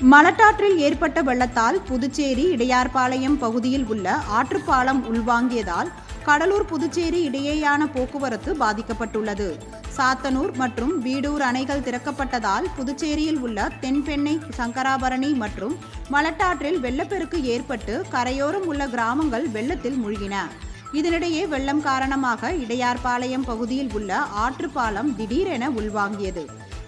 மலட்டாற்றில் ஏற்பட்ட வெள்ளத்தால் புதுச்சேரி இடையார்பாளையம் பகுதியில் உள்ள ஆற்றுப்பாலம் உள்வாங்கியதால் கடலூர் புதுச்சேரி இடையேயான போக்குவரத்து பாதிக்கப்பட்டுள்ளது. சாத்தனூர் மற்றும் வீடூர் அணைகள் திறக்கப்பட்டதால் புதுச்சேரியில் உள்ள தென்பெண்ணை சங்கராபரணி மற்றும் மலட்டாற்றில் வெள்ளப்பெருக்கு ஏற்பட்டு கரையோரம் உள்ள கிராமங்கள் வெள்ளத்தில் மூழ்கின. இதனிடையே வெள்ளம் காரணமாக இடையார்பாளையம் பகுதியில் உள்ள ஆற்றுப்பாலம் திடீரென உள்வாங்கியது.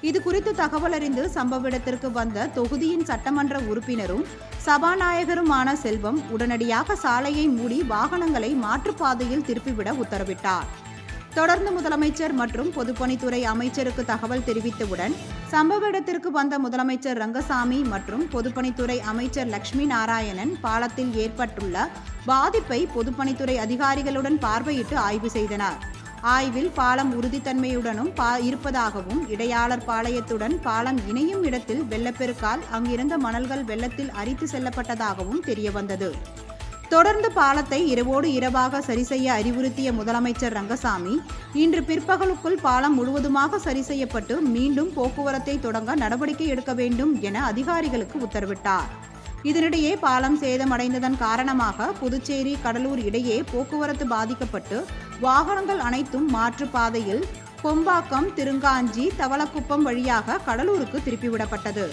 இது குறித்து தகவல் அறிந்து சம்பவ இடத்திற்கு வந்த தொகுதியின் சட்டமன்ற உறுப்பினரும் சபாநாயகருமான செல்வம் உடனடியாக சாலையை மூடி வாகனங்களை மாற்றுப்பாதையில் திருப்பிவிட உத்தரவிட்டார். தொடர்ந்து முதலமைச்சர் மற்றும் பொதுப்பணித்துறை அமைச்சருக்கு தகவல் தெரிவித்தவுடன் சம்பவ இடத்திற்கு வந்த முதலமைச்சர் ரங்கசாமி மற்றும் பொதுப்பணித்துறை அமைச்சர் லட்சுமி நாராயணன் பாலத்தில் ஏற்பட்டுள்ள பாதிப்பை பொதுப்பணித்துறை அதிகாரிகளுடன் பார்வையிட்டு ஆய்வு செய்தனர். ஆய்வில் பாலம் உறுதித்தன்மையுடனும் பா இருப்பதாகவும் இடையாளர் பாளையத்துடன் பாலம் இணையும் இடத்தில் வெள்ளப்பெருக்கால் அங்கிருந்த மணல்கள் வெள்ளத்தில் அரித்து செல்லப்பட்டதாகவும் தெரியவந்தது. தொடர்ந்து பாலத்தை இரவோடு இரவாக சரி செய்ய அறிவுறுத்திய முதலமைச்சர் ரங்கசாமி இன்று பிற்பகலுக்குள் பாலம் முழுவதுமாக சரி செய்யப்பட்டு மீண்டும் போக்குவரத்தை தொடங்க நடவடிக்கை எடுக்க வேண்டும் என அதிகாரிகளுக்கு உத்தரவிட்டார். இதனிடையே பாலம் சேதமடைந்ததன் காரணமாக புதுச்சேரி கடலூர் இடையே போக்குவரத்து பாதிக்கப்பட்டு வாகனங்கள் அனைத்தும் மாற்றுப்பாதையில் கொம்பாக்கம் திருங்காஞ்சி தவளக்குப்பம் வழியாக கடலூருக்கு திருப்பிவிடப்பட்டது.